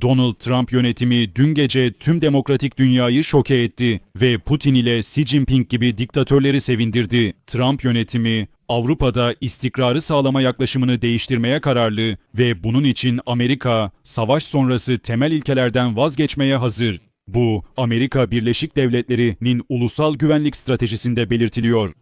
Donald Trump yönetimi dün gece tüm demokratik dünyayı şoke etti ve Putin ile Xi Jinping gibi diktatörleri sevindirdi. Trump yönetimi Avrupa'da istikrarı sağlama yaklaşımını değiştirmeye kararlı ve bunun için Amerika savaş sonrası temel ilkelerden vazgeçmeye hazır. Bu Amerika Birleşik Devletleri'nin ulusal güvenlik stratejisinde belirtiliyor.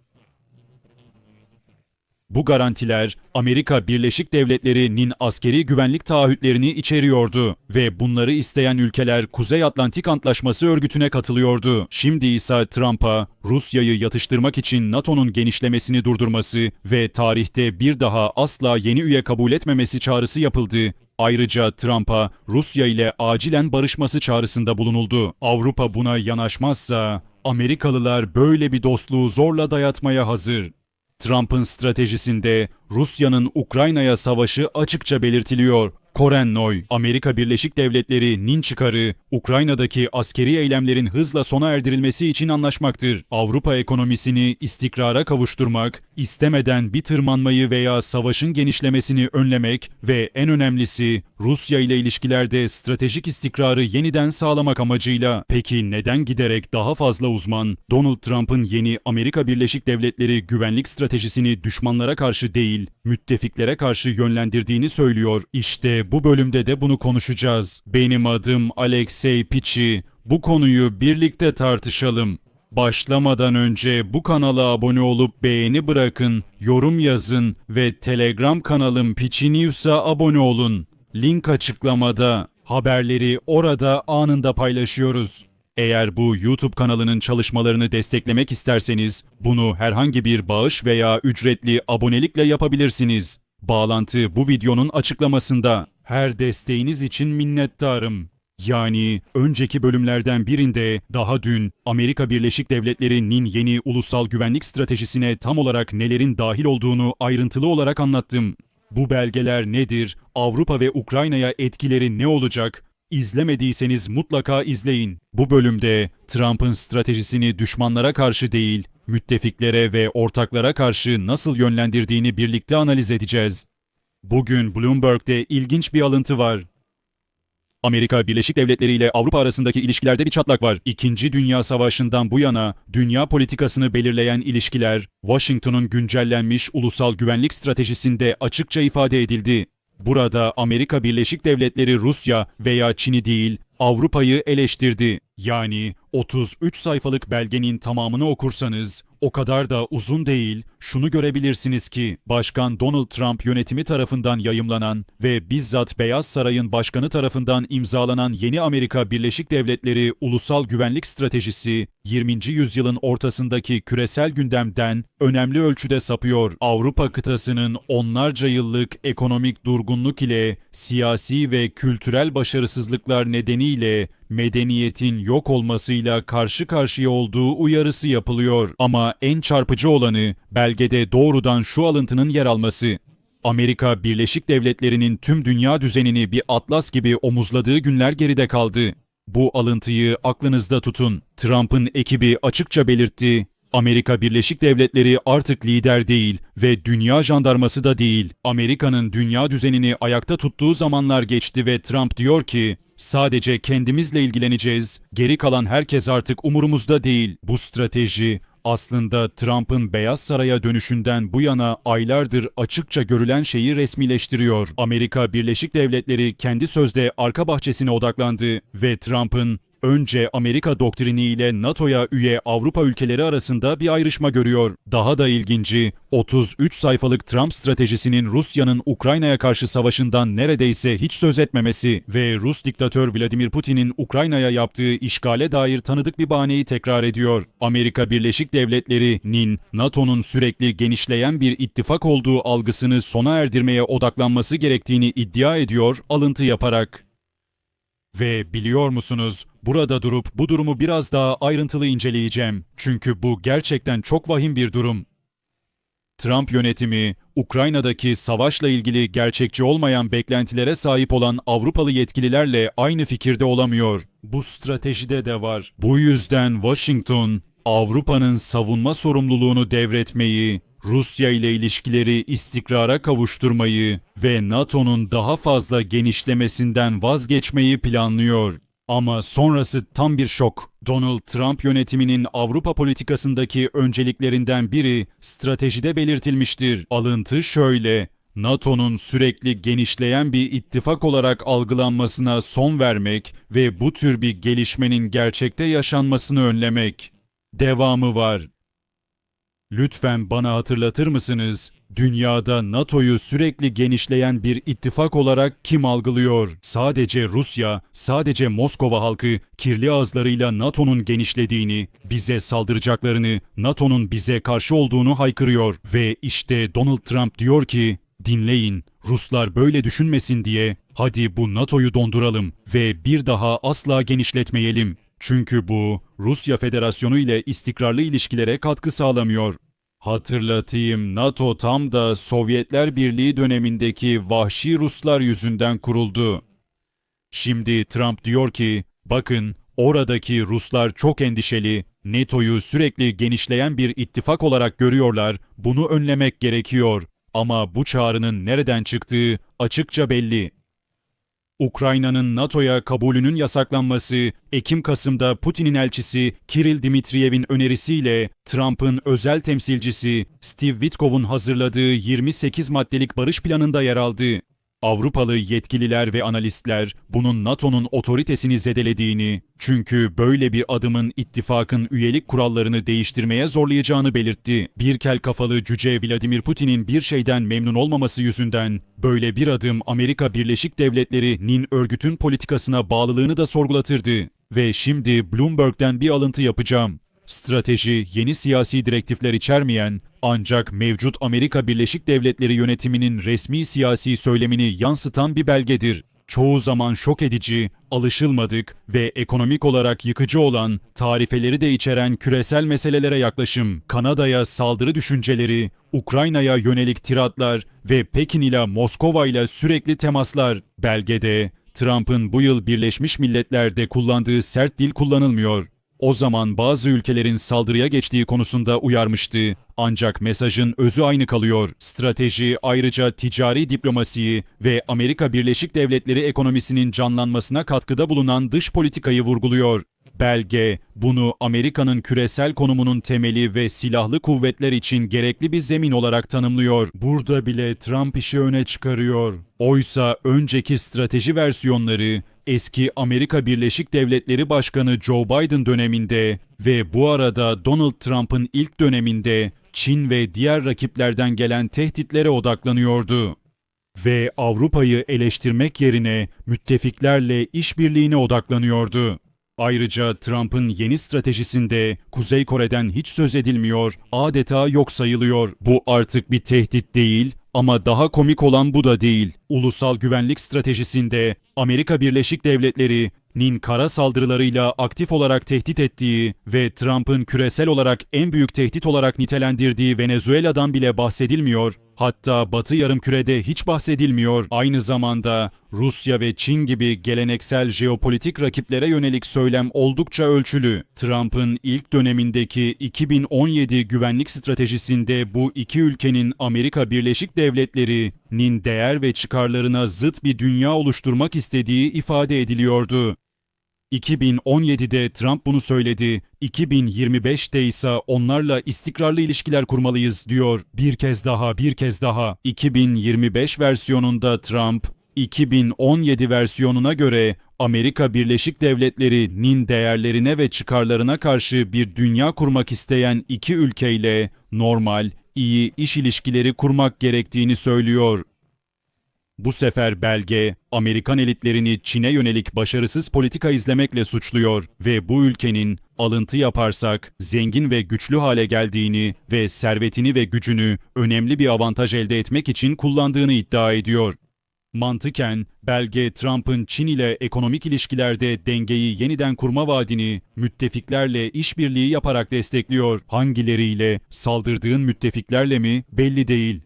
Bu garantiler Amerika Birleşik Devletleri'nin askeri güvenlik taahhütlerini içeriyordu ve bunları isteyen ülkeler Kuzey Atlantik Antlaşması örgütüne katılıyordu. Şimdi ise Trump'a Rusya'yı yatıştırmak için NATO'nun genişlemesini durdurması ve tarihte bir daha asla yeni üye kabul etmemesi çağrısı yapıldı. Ayrıca Trump'a Rusya ile acilen barışması çağrısında bulunuldu. Avrupa buna yanaşmazsa Amerikalılar böyle bir dostluğu zorla dayatmaya hazır. Trump'ın stratejisinde Rusya'nın Ukrayna'ya savaşı açıkça belirtiliyor. Koren Noy, Amerika Birleşik Devletleri'nin çıkarı, Ukrayna'daki askeri eylemlerin hızla sona erdirilmesi için anlaşmaktır. Avrupa ekonomisini istikrara kavuşturmak, istemeden bir tırmanmayı veya savaşın genişlemesini önlemek ve en önemlisi Rusya ile ilişkilerde stratejik istikrarı yeniden sağlamak amacıyla. Peki neden giderek daha fazla uzman Donald Trump'ın yeni Amerika Birleşik Devletleri güvenlik stratejisini düşmanlara karşı değil, müttefiklere karşı yönlendirdiğini söylüyor? İşte bu bölümde de bunu konuşacağız. Benim adım Alexey Pichi. Bu konuyu birlikte tartışalım. Başlamadan önce bu kanala abone olup beğeni bırakın, yorum yazın ve Telegram kanalım Pichi News'a abone olun. Link açıklamada. Haberleri orada anında paylaşıyoruz. Eğer bu YouTube kanalının çalışmalarını desteklemek isterseniz bunu herhangi bir bağış veya ücretli abonelikle yapabilirsiniz. Bağlantı bu videonun açıklamasında. Her desteğiniz için minnettarım. Yani önceki bölümlerden birinde daha dün Amerika Birleşik Devletleri'nin yeni ulusal güvenlik stratejisine tam olarak nelerin dahil olduğunu ayrıntılı olarak anlattım. Bu belgeler nedir? Avrupa ve Ukrayna'ya etkileri ne olacak? İzlemediyseniz mutlaka izleyin. Bu bölümde Trump'ın stratejisini düşmanlara karşı değil, müttefiklere ve ortaklara karşı nasıl yönlendirdiğini birlikte analiz edeceğiz. Bugün Bloomberg'de ilginç bir alıntı var. Amerika Birleşik Devletleri ile Avrupa arasındaki ilişkilerde bir çatlak var. İkinci Dünya Savaşı'ndan bu yana dünya politikasını belirleyen ilişkiler, Washington'un güncellenmiş ulusal güvenlik stratejisinde açıkça ifade edildi. Burada Amerika Birleşik Devletleri Rusya veya Çin'i değil, Avrupa'yı eleştirdi. Yani 33 sayfalık belgenin tamamını okursanız o kadar da uzun değil, şunu görebilirsiniz ki Başkan Donald Trump yönetimi tarafından yayımlanan ve bizzat Beyaz Saray'ın başkanı tarafından imzalanan yeni Amerika Birleşik Devletleri Ulusal Güvenlik Stratejisi 20. yüzyılın ortasındaki küresel gündemden önemli ölçüde sapıyor. Avrupa kıtasının onlarca yıllık ekonomik durgunluk ile siyasi ve kültürel başarısızlıklar nedeniyle medeniyetin yok olmasıyla karşı karşıya olduğu uyarısı yapılıyor. Ama en çarpıcı olanı belgede doğrudan şu alıntının yer alması. Amerika Birleşik Devletleri'nin tüm dünya düzenini bir atlas gibi omuzladığı günler geride kaldı. Bu alıntıyı aklınızda tutun. Trump'ın ekibi açıkça belirtti. Amerika Birleşik Devletleri artık lider değil ve dünya jandarması da değil. Amerika'nın dünya düzenini ayakta tuttuğu zamanlar geçti ve Trump diyor ki sadece kendimizle ilgileneceğiz. Geri kalan herkes artık umurumuzda değil. Bu strateji aslında Trump'ın Beyaz Saray'a dönüşünden bu yana aylardır açıkça görülen şeyi resmileştiriyor. Amerika Birleşik Devletleri kendi sözde arka bahçesine odaklandı ve Trump'ın önce Amerika doktrini ile NATO'ya üye Avrupa ülkeleri arasında bir ayrışma görüyor. Daha da ilginci 33 sayfalık Trump stratejisinin Rusya'nın Ukrayna'ya karşı savaşından neredeyse hiç söz etmemesi ve Rus diktatör Vladimir Putin'in Ukrayna'ya yaptığı işgale dair tanıdık bir bahaneyi tekrar ediyor. Amerika Birleşik Devletleri'nin NATO'nun sürekli genişleyen bir ittifak olduğu algısını sona erdirmeye odaklanması gerektiğini iddia ediyor alıntı yaparak. Ve biliyor musunuz, burada durup bu durumu biraz daha ayrıntılı inceleyeceğim. Çünkü bu gerçekten çok vahim bir durum. Trump yönetimi, Ukrayna'daki savaşla ilgili gerçekçi olmayan beklentilere sahip olan Avrupalı yetkililerle aynı fikirde olamıyor. Bu stratejide de var. Bu yüzden Washington, Avrupa'nın savunma sorumluluğunu devretmeyi, Rusya ile ilişkileri istikrara kavuşturmayı ve NATO'nun daha fazla genişlemesinden vazgeçmeyi planlıyor. Ama sonrası tam bir şok. Donald Trump yönetiminin Avrupa politikasındaki önceliklerinden biri stratejide belirtilmiştir. Alıntı şöyle: NATO'nun sürekli genişleyen bir ittifak olarak algılanmasına son vermek ve bu tür bir gelişmenin gerçekte yaşanmasını önlemek. Devamı var. Lütfen bana hatırlatır mısınız? Dünyada NATO'yu sürekli genişleyen bir ittifak olarak kim algılıyor? Sadece Rusya, sadece Moskova halkı kirli ağızlarıyla NATO'nun genişlediğini, bize saldıracaklarını, NATO'nun bize karşı olduğunu haykırıyor. Ve işte Donald Trump diyor ki, dinleyin, Ruslar böyle düşünmesin diye hadi bu NATO'yu donduralım ve bir daha asla genişletmeyelim. Çünkü bu Rusya Federasyonu ile istikrarlı ilişkilere katkı sağlamıyor. Hatırlatayım NATO tam da Sovyetler Birliği dönemindeki vahşi Ruslar yüzünden kuruldu. Şimdi Trump diyor ki, bakın oradaki Ruslar çok endişeli, NATO'yu sürekli genişleyen bir ittifak olarak görüyorlar, bunu önlemek gerekiyor. Ama bu çağrının nereden çıktığı açıkça belli. Ukrayna'nın NATO'ya kabulünün yasaklanması, Ekim-Kasım'da Putin'in elçisi Kiril Dimitriyev'in önerisiyle Trump'ın özel temsilcisi Steve Witkoff'un hazırladığı 28 maddelik barış planında yer aldı. Avrupalı yetkililer ve analistler bunun NATO'nun otoritesini zedelediğini, çünkü böyle bir adımın ittifakın üyelik kurallarını değiştirmeye zorlayacağını belirtti. Bir kel kafalı cüce Vladimir Putin'in bir şeyden memnun olmaması yüzünden böyle bir adım Amerika Birleşik Devletleri'nin örgütün politikasına bağlılığını da sorgulatırdı. Ve şimdi Bloomberg'den bir alıntı yapacağım. Strateji yeni siyasi direktifler içermeyen ancak mevcut Amerika Birleşik Devletleri yönetiminin resmi siyasi söylemini yansıtan bir belgedir. Çoğu zaman şok edici, alışılmadık ve ekonomik olarak yıkıcı olan tarifeleri de içeren küresel meselelere yaklaşım, Kanada'ya saldırı düşünceleri, Ukrayna'ya yönelik tiratlar ve Pekin ile Moskova ile sürekli temaslar. Belgede Trump'ın bu yıl Birleşmiş Milletler'de kullandığı sert dil kullanılmıyor. O zaman bazı ülkelerin saldırıya geçtiği konusunda uyarmıştı. Ancak mesajın özü aynı kalıyor. Strateji ayrıca ticari diplomasiyi ve Amerika Birleşik Devletleri ekonomisinin canlanmasına katkıda bulunan dış politikayı vurguluyor. Belge, bunu Amerika'nın küresel konumunun temeli ve silahlı kuvvetler için gerekli bir zemin olarak tanımlıyor. Burada bile Trump işi öne çıkarıyor. Oysa önceki strateji versiyonları eski Amerika Birleşik Devletleri Başkanı Joe Biden döneminde ve bu arada Donald Trump'ın ilk döneminde Çin ve diğer rakiplerden gelen tehditlere odaklanıyordu ve Avrupa'yı eleştirmek yerine müttefiklerle işbirliğine odaklanıyordu. Ayrıca Trump'ın yeni stratejisinde Kuzey Kore'den hiç söz edilmiyor, adeta yok sayılıyor. Bu artık bir tehdit değil ama daha komik olan bu da değil. Ulusal güvenlik stratejisinde Amerika Birleşik Devletleri nin kara saldırılarıyla aktif olarak tehdit ettiği ve Trump'ın küresel olarak en büyük tehdit olarak nitelendirdiği Venezuela'dan bile bahsedilmiyor. Hatta Batı yarımkürede hiç bahsedilmiyor. Aynı zamanda Rusya ve Çin gibi geleneksel jeopolitik rakiplere yönelik söylem oldukça ölçülü. Trump'ın ilk dönemindeki 2017 güvenlik stratejisinde bu iki ülkenin Amerika Birleşik Devletleri'nin değer ve çıkarlarına zıt bir dünya oluşturmak istediği ifade ediliyordu. 2017'de Trump bunu söyledi. 2025'te ise onlarla istikrarlı ilişkiler kurmalıyız diyor. Bir kez daha, bir kez daha. 2025 versiyonunda Trump, 2017 versiyonuna göre Amerika Birleşik Devletleri'nin değerlerine ve çıkarlarına karşı bir dünya kurmak isteyen iki ülkeyle normal, iyi iş ilişkileri kurmak gerektiğini söylüyor. Bu sefer belge Amerikan elitlerini Çin'e yönelik başarısız politika izlemekle suçluyor ve bu ülkenin alıntı yaparsak zengin ve güçlü hale geldiğini ve servetini ve gücünü önemli bir avantaj elde etmek için kullandığını iddia ediyor. Mantıken belge Trump'ın Çin ile ekonomik ilişkilerde dengeyi yeniden kurma vaadini müttefiklerle işbirliği yaparak destekliyor. Hangileriyle, saldırdığın müttefiklerle mi belli değil.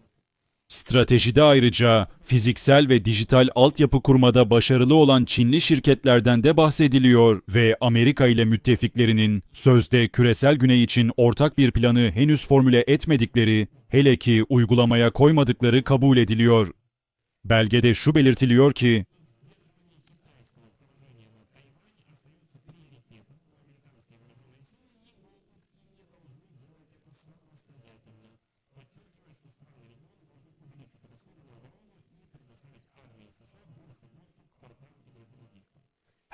Stratejide ayrıca fiziksel ve dijital altyapı kurmada başarılı olan Çinli şirketlerden de bahsediliyor ve Amerika ile müttefiklerinin sözde küresel güney için ortak bir planı henüz formüle etmedikleri, hele ki uygulamaya koymadıkları kabul ediliyor. Belgede şu belirtiliyor ki,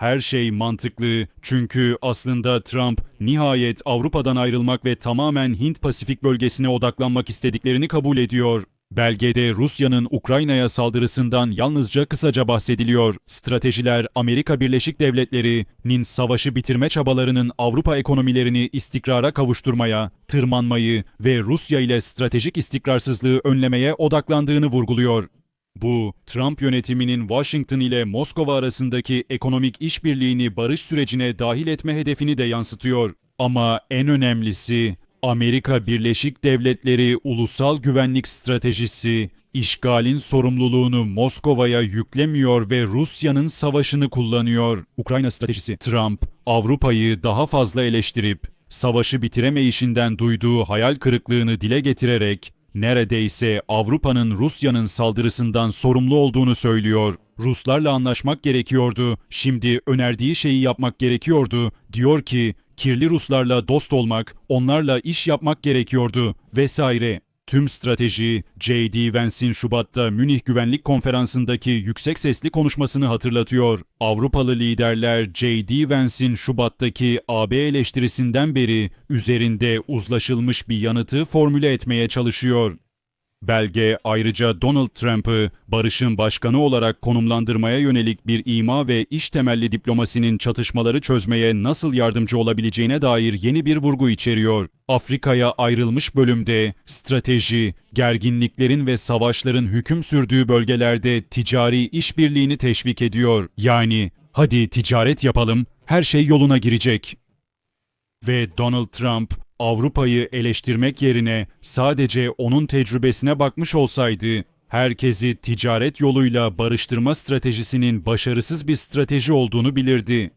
Her şey mantıklı çünkü aslında Trump nihayet Avrupa'dan ayrılmak ve tamamen Hint-Pasifik bölgesine odaklanmak istediklerini kabul ediyor. Belgede Rusya'nın Ukrayna'ya saldırısından yalnızca kısaca bahsediliyor. Stratejiler Amerika Birleşik Devletleri'nin savaşı bitirme çabalarının Avrupa ekonomilerini istikrara kavuşturmaya, tırmanmayı ve Rusya ile stratejik istikrarsızlığı önlemeye odaklandığını vurguluyor. Bu, Trump yönetiminin Washington ile Moskova arasındaki ekonomik işbirliğini barış sürecine dahil etme hedefini de yansıtıyor. Ama en önemlisi, Amerika Birleşik Devletleri Ulusal Güvenlik Stratejisi, işgalin sorumluluğunu Moskova'ya yüklemiyor ve Rusya'nın savaşını kullanıyor. Ukrayna stratejisi Trump, Avrupa'yı daha fazla eleştirip, savaşı bitiremeyişinden duyduğu hayal kırıklığını dile getirerek, neredeyse Avrupa'nın Rusya'nın saldırısından sorumlu olduğunu söylüyor. Ruslarla anlaşmak gerekiyordu, şimdi önerdiği şeyi yapmak gerekiyordu. Diyor ki, kirli Ruslarla dost olmak, onlarla iş yapmak gerekiyordu vesaire. Tüm strateji, J.D. Vance'in Şubat'ta Münih Güvenlik Konferansı'ndaki yüksek sesli konuşmasını hatırlatıyor. Avrupalı liderler J.D. Vance'in Şubat'taki AB eleştirisinden beri üzerinde uzlaşılmış bir yanıtı formüle etmeye çalışıyor. Belge ayrıca Donald Trump'ı barışın başkanı olarak konumlandırmaya yönelik bir ima ve iş temelli diplomasinin çatışmaları çözmeye nasıl yardımcı olabileceğine dair yeni bir vurgu içeriyor. Afrika'ya ayrılmış bölümde strateji, gerginliklerin ve savaşların hüküm sürdüğü bölgelerde ticari işbirliğini teşvik ediyor. Yani hadi ticaret yapalım, her şey yoluna girecek. Ve Donald Trump Avrupa'yı eleştirmek yerine sadece onun tecrübesine bakmış olsaydı, herkesi ticaret yoluyla barıştırma stratejisinin başarısız bir strateji olduğunu bilirdi.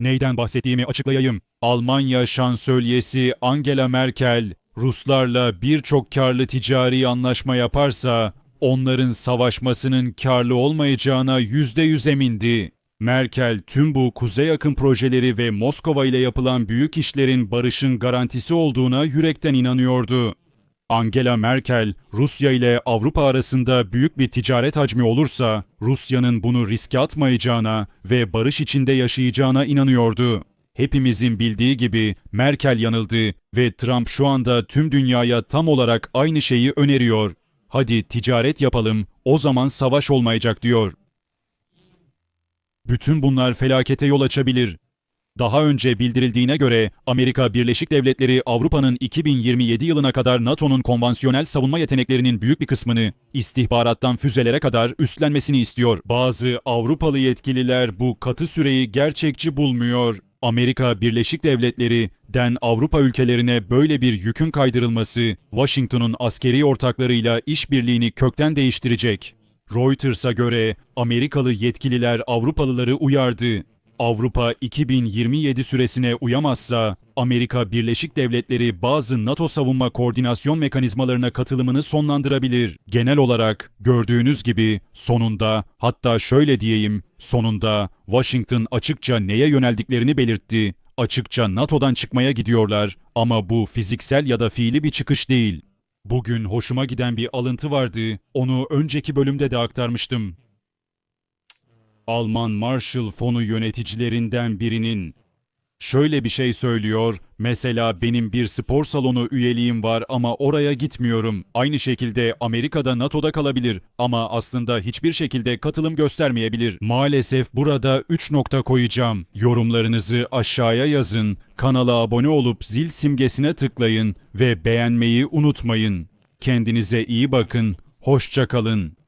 Neyden bahsettiğimi açıklayayım. Almanya şansölyesi Angela Merkel, Ruslarla birçok karlı ticari anlaşma yaparsa, onların savaşmasının karlı olmayacağına yüzde yüz emindi. Merkel tüm bu kuzey yakın projeleri ve Moskova ile yapılan büyük işlerin barışın garantisi olduğuna yürekten inanıyordu. Angela Merkel, Rusya ile Avrupa arasında büyük bir ticaret hacmi olursa, Rusya'nın bunu riske atmayacağına ve barış içinde yaşayacağına inanıyordu. Hepimizin bildiği gibi Merkel yanıldı ve Trump şu anda tüm dünyaya tam olarak aynı şeyi öneriyor. Hadi ticaret yapalım, o zaman savaş olmayacak diyor. Bütün bunlar felakete yol açabilir. Daha önce bildirildiğine göre Amerika Birleşik Devletleri Avrupa'nın 2027 yılına kadar NATO'nun konvansiyonel savunma yeteneklerinin büyük bir kısmını istihbarattan füzelere kadar üstlenmesini istiyor. Bazı Avrupalı yetkililer bu katı süreyi gerçekçi bulmuyor. Amerika Birleşik Devletleri den Avrupa ülkelerine böyle bir yükün kaydırılması Washington'un askeri ortaklarıyla işbirliğini kökten değiştirecek. Reuters'a göre Amerikalı yetkililer Avrupalıları uyardı. Avrupa 2027 süresine uyamazsa Amerika Birleşik Devletleri bazı NATO savunma koordinasyon mekanizmalarına katılımını sonlandırabilir. Genel olarak gördüğünüz gibi sonunda hatta şöyle diyeyim sonunda Washington açıkça neye yöneldiklerini belirtti. Açıkça NATO'dan çıkmaya gidiyorlar ama bu fiziksel ya da fiili bir çıkış değil. Bugün hoşuma giden bir alıntı vardı. Onu önceki bölümde de aktarmıştım. Alman Marshall Fonu yöneticilerinden birinin şöyle bir şey söylüyor. Mesela benim bir spor salonu üyeliğim var ama oraya gitmiyorum. Aynı şekilde Amerika'da NATO'da kalabilir ama aslında hiçbir şekilde katılım göstermeyebilir. Maalesef burada 3 nokta koyacağım. Yorumlarınızı aşağıya yazın. Kanala abone olup zil simgesine tıklayın ve beğenmeyi unutmayın. Kendinize iyi bakın. Hoşça kalın.